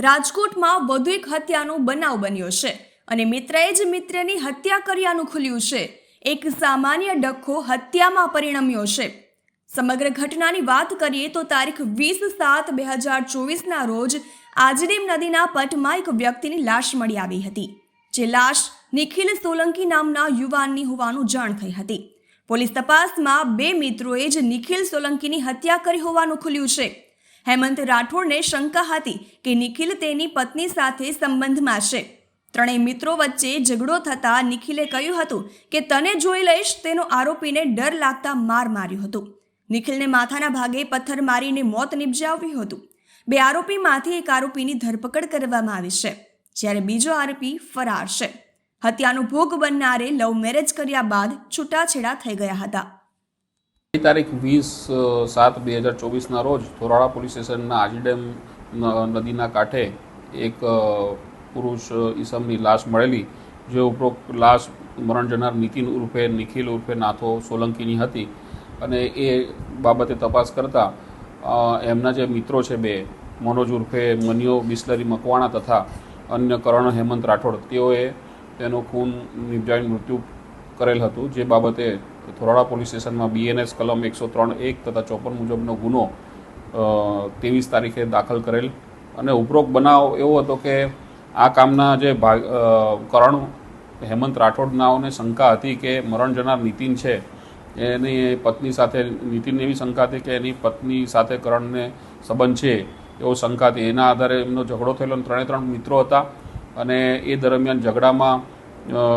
રાજકોટમાં વધુ એક હત્યાનો બનાવ બન્યો છે અને મિત્રએ જ મિત્રની હત્યા કર્યાનું ખુલ્યું છે. એક સામાન્ય ડખ્ખો હત્યામાં પરિણમ્યો છે. સમગ્ર ઘટનાની વાત કરીએ તો તારીખ વીસ સાત બે હજાર ચોવીસના રોજ આજડીમ નદીના પટમાં એક વ્યક્તિની લાશ મળી આવી હતી, જે લાશ નિખિલ સોલંકી નામના યુવાનની હોવાનું જાણ થઈ હતી. પોલીસ તપાસમાં બે મિત્રોએ જ નિખિલ સોલંકીની હત્યા કરી હોવાનું ખુલ્યું છે. હેમંત રાઠોડને શંકા હતી કે નિખિલ તેની પત્ની સાથે સંબંધમાં છે. ત્રણેય મિત્રો વચ્ચે ઝઘડો થતા નિખિલે કહ્યું હતું કે, તને જોઈ લઈશ તેનો આરોપીને ડર લાગતા માર માર્યું હતું. નિખિલને માથાના ભાગે પથ્થર મારીને મોત નિપજાવ્યું હતું. બે આરોપીમાંથી એક આરોપીની ધરપકડ કરવામાં આવી છે, જ્યારે બીજો આરોપી ફરાર છે. હત્યાનો ભોગ બનનારે લવ મેરેજ કર્યા બાદ છૂટાછેડા થઈ ગયા હતા. તારીખ વીસ સાત બે હજાર ચોવીસના રોજ થોરાળા પોલીસ સ્ટેશનના આજીડેમ નદીના કાંઠે એક પુરુષ ઈસમની લાશ મળેલી, જે ઉપરોક્ત લાશ મરણ જનાર નીતિન ઉર્ફે, નિખિલ ઉર્ફે નાથો સોલંકીની હતી અને એ બાબતે તપાસ કરતા એમના જે મિત્રો છે બે, મનોજ ઉર્ફે, મનિયો બિસ્લરી મકવાણા તથા અન્ય કરણ હેમંત રાઠોડ, તેઓએ તેનું ખૂન નિપજાવી મૃત્યુ કરેલ હતું, જે બાબતે થોરાળા પોલીસ સ્ટેશનમાં બીએનએસ કલમ એકસો ત્રણ એક તથા ચોપન મુજબનો ગુનો ત્રેવીસ તારીખે દાખલ કરેલ. અને ઉપરોક્ત બનાવ એવો હતો કે આ કામના જે ભાગ કરણ હેમંત રાઠોડનાઓને શંકા હતી કે મરણ જનાર નીતિન છે, એની પત્ની સાથે નીતિનને એવી શંકા હતી કે એની પત્ની સાથે કરણને સંબંધ છે એવો શંકા હતી. એના આધારે એમનો ઝઘડો થયેલો અને ત્રણે ત્રણ મિત્રો હતા. અને એ દરમિયાન ઝઘડામાં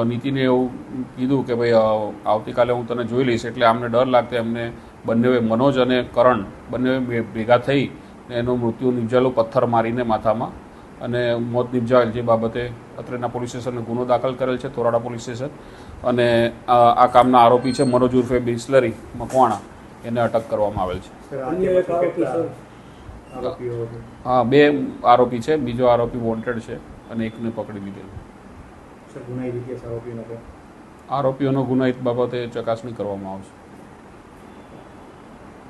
નીતિને એવું કીધું કે ભાઈ આવતીકાલે હું તને જોઈ લઈશ. એટલે આમને ડર લાગતો એમને બંને મનોજ અને કરણ બંને ભેગા થઈ એનું મૃત્યુ નિપજાયેલું પથ્થર મારીને માથામાં અને મોત નિપજાવેલ જે બાબતે અત્રેના પોલીસ સ્ટેશને ગુનો દાખલ કરેલ છે થોરાડા પોલીસ સ્ટેશન. અને આ આ કામના આરોપી છે મનોજ ઉર્ફે બિસ્લરી મકવાણા. એને અટક કરવામાં આવેલ છે. હા બે આરોપી છે. બીજો આરોપી વોન્ટેડ છે અને એકને પકડી લીધેલ સર ગુનાહિત ઇતિહાસ આરોપીનો તો આરોપીઓનો ગુનાહિત બાબતે ચકાસણી કરવામાં આવશે.